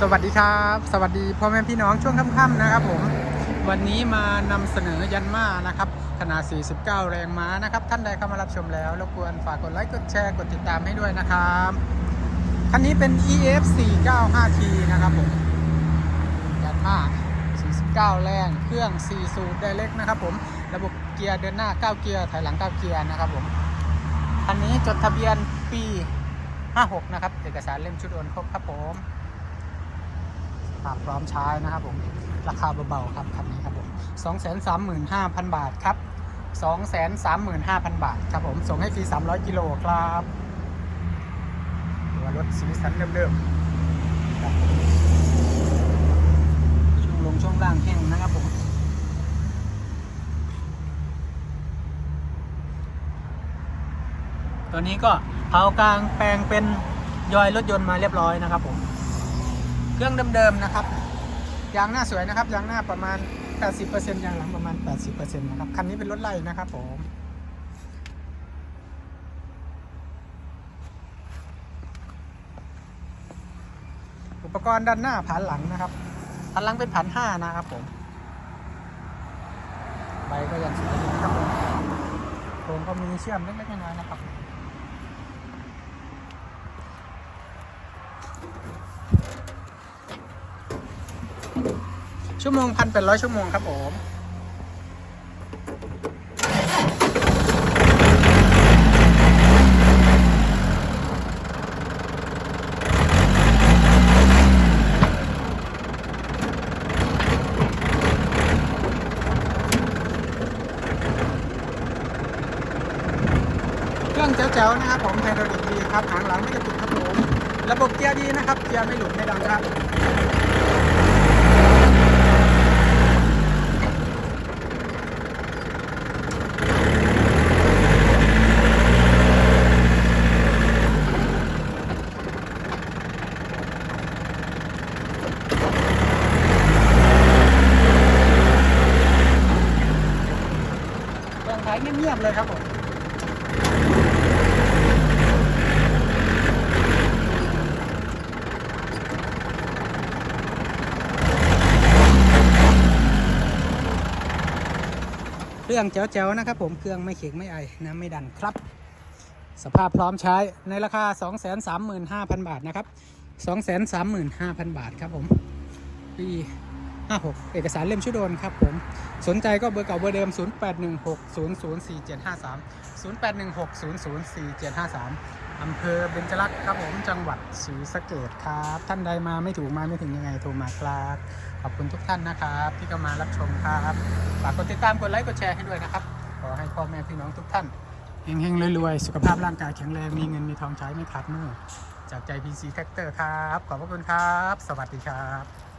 สวัสดีครับ สวัสดีพ่อแม่พี่น้องช่วงค่ำๆนะครับผม วันนี้มานำเสนอยันมานะครับขนาด 49 แรงม้านะครับ ท่านใดเข้ามารับชมแล้วรบกวนฝากกดไลค์ กดแชร์ กดติดตามให้ด้วยนะครับ คันนี้เป็น EF 495T นะครับผมยันมา49 แรง เครื่อง 4 สูบไดเล็กนะครับผม ระบบเกียร์เดินหน้า 9 เกียร์ถอยหลัง 9 เกียร์นะครับผม คันนี้จดทะเบียนปี 56 นะครับ เอกสารเล่มชุดโอนครบครับผม ภาพพร้อมใช้นะครับผมราคาเบาๆครับคันนี้ครับผม235,000บาทครับ235,000บาทครับผมส่งให้ฟรี300กิโลครับตัวรถสีสันเดิมๆครับช่วงลงช่วงล่างแห้งนะครับผมตัวนี้ก็เผากลางแปลงเป็นยอยรถยนต์มาเรียบร้อยนะครับผม เครื่องเดิมๆนะครับยางหน้าสวยนะครับยางหน้าประมาณ 80%ยางหลังประมาณ 80%นะครับคันนี้เป็นรถไล่นะครับผมอุปกรณ์ด้านหน้าผ่านหลังนะครับผานหลังเป็นผ่านห้านะครับผมใบก็ยังสวยนะครับผมโครงก็มีเชื่อมเล็กๆน้อยๆนะครับ ชั่วโมงพันเป็นร้อยชั่วโมงครับผมเครื่องแจ๋วๆนะครับผมไฮดรอลิกดีครับหางหลังไม่กระตุกครับผม ระบบเกียร์ดีนะครับ เกียร์ไม่หลุดไม่ดังครับ เงียบๆเลยครับผมเครื่องแจ๋วๆนะครับ ผมเครื่องไม่เข็งไม่ไอน้ำไม่ดันครับ สภาพพร้อมใช้ในราคา 235,000 บาทนะครับ 235,000 บาทครับผมปี 56 เอกสารเล่มชุดโดนครับผม สนใจก็เบอร์เก่าเบอร์เดิม 0816004753 0816004753 อำเภอเบญจรักษ์ครับผม จังหวัดศรีสะเกดครับ ท่านใดมาไม่ถูกมาไม่ถึงยังไงโทรมาครับ ขอบคุณทุกท่านนะครับ ที่เข้ามารับชมครับฝากกดติดตามกดไลค์กดแชร์ให้ด้วยนะครับ ขอให้พ่อแม่พี่น้องทุกท่านเฮงๆรวยๆ สุขภาพร่างกายแข็งแรง มีเงินมีทองใช้ไม่ขาดมือ จากใจ PC Factor ครับ ขอบพระคุณครับ สวัสดีครับ